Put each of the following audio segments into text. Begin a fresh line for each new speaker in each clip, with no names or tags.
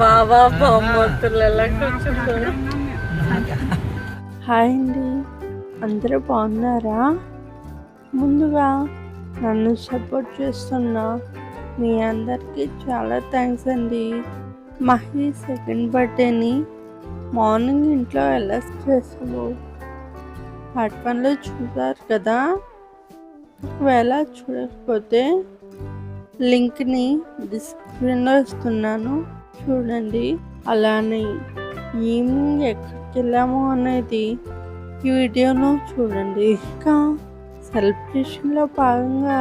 బాబా బొమ్మతులు ఎలా కూర్చుంటారు హాయ్ అండి. అందరూ బాగున్నారా? ముందుగా నన్ను సపోర్ట్ చేస్తున్న మీ అందరికీ చాలా థ్యాంక్స్ అండి. మహి సెకండ్ బర్త్డేని మార్నింగ్ ఇంట్లో ఎలా చేసాము పార్ట్ వన్లో చూసారు కదా? ఒకవేళ చూడకపోతే లింక్ని డిస్క్రిప్షన్లో ఇస్తున్నాను. చూడండి అలానే ఈవినింగ్ ఎక్కడికి వెళ్ళాము అనేది ఈ వీడియోలో చూడండి. ఇంకా సెలబ్రేషన్లో భాగంగా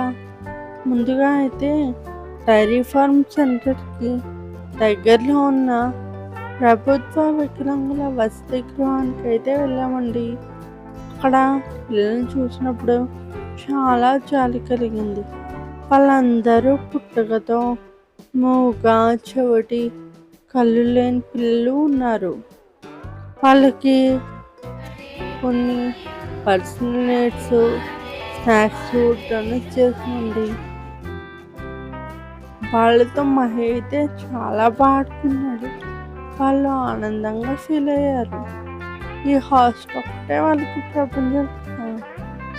ముందుగా అయితే డైరీ ఫార్మ్ సెంటర్కి దగ్గరలో ఉన్న ప్రభుత్వ వికలాంగుల వసతి గృహానికి అయితే వెళ్ళామండి. అక్కడ పిల్లల్ని చూసినప్పుడు చాలా జాలి కలిగింది. వాళ్ళందరూ పుట్టుకతో మూగ చెవిటి కళ్ళు లేని పిల్లలు ఉన్నారు. వాళ్ళకి కొన్ని పర్సనల్ నీడ్స్ స్నాక్స్ డొనేట్ చేస్తుంది వాళ్ళతో మహి అయితే చాలా బాడుకున్నాడు వాళ్ళు ఆనందంగా ఫీల్ అయ్యారు. ఈ హాస్టల్ ఒకటే వాళ్ళకి ప్రపంచం.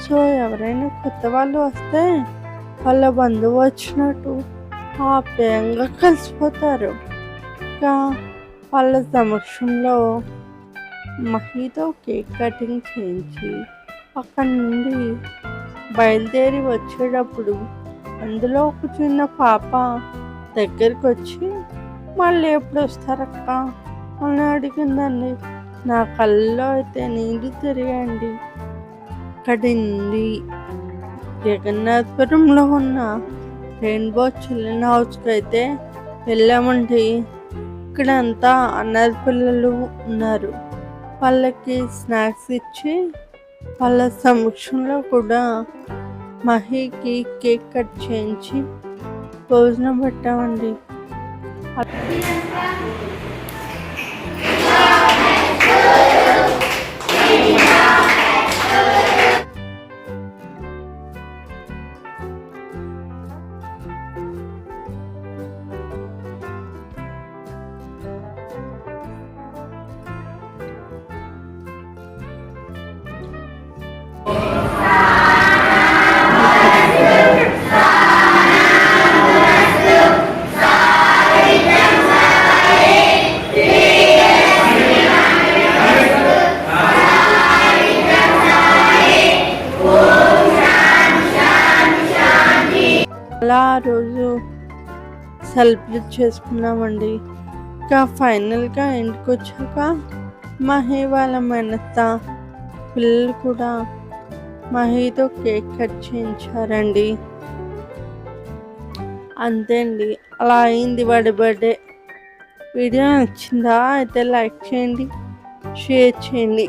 సో ఎవరైనా కొత్త వాళ్ళు వస్తే వాళ్ళ బంధువు వచ్చినట్టు ఆప్యాయంగా కలిసిపోతారు. ఇంకా వాళ్ళ సమక్షంలో మహితో కేక్ కటింగ్ చేయించి అక్కడి నుండి బయలుదేరి వచ్చేటప్పుడు అందులో ఒక చిన్న పాప దగ్గరికి వచ్చి మళ్ళీ ఎప్పుడు వస్తారక్క అని అడిగిందండి. నా కళ్ళలో అయితే నీళ్ళు తిరిగండి అక్కడి నుండి జగన్నాథపురంలో ఉన్న రెయిన్బో చిల్డ్రన్ హౌస్కి అయితే వెళ్ళామండి. ఇక్కడ అంతా అనాథ పిల్లలు ఉన్నారు. వాళ్ళకి స్నాక్స్ ఇచ్చి వాళ్ళ సమక్షంలో కూడా మహీకి కేక్ కట్ చేయించి భోజనం పెట్టామండి. అలా ఆ రోజు సెలబ్రేట్ చేసుకున్నామండి. ఇంకా ఫైనల్గా ఇంటికి వచ్చాక మహి వాళ్ళ మెనత్త పిల్లలు కూడా మహితో కేక్ కట్ చేయించారండి. అంతే అండి. అలా అయింది వాడి బర్త్డే. వీడియో నచ్చిందా అయితే లైక్ చేయండి షేర్ చేయండి.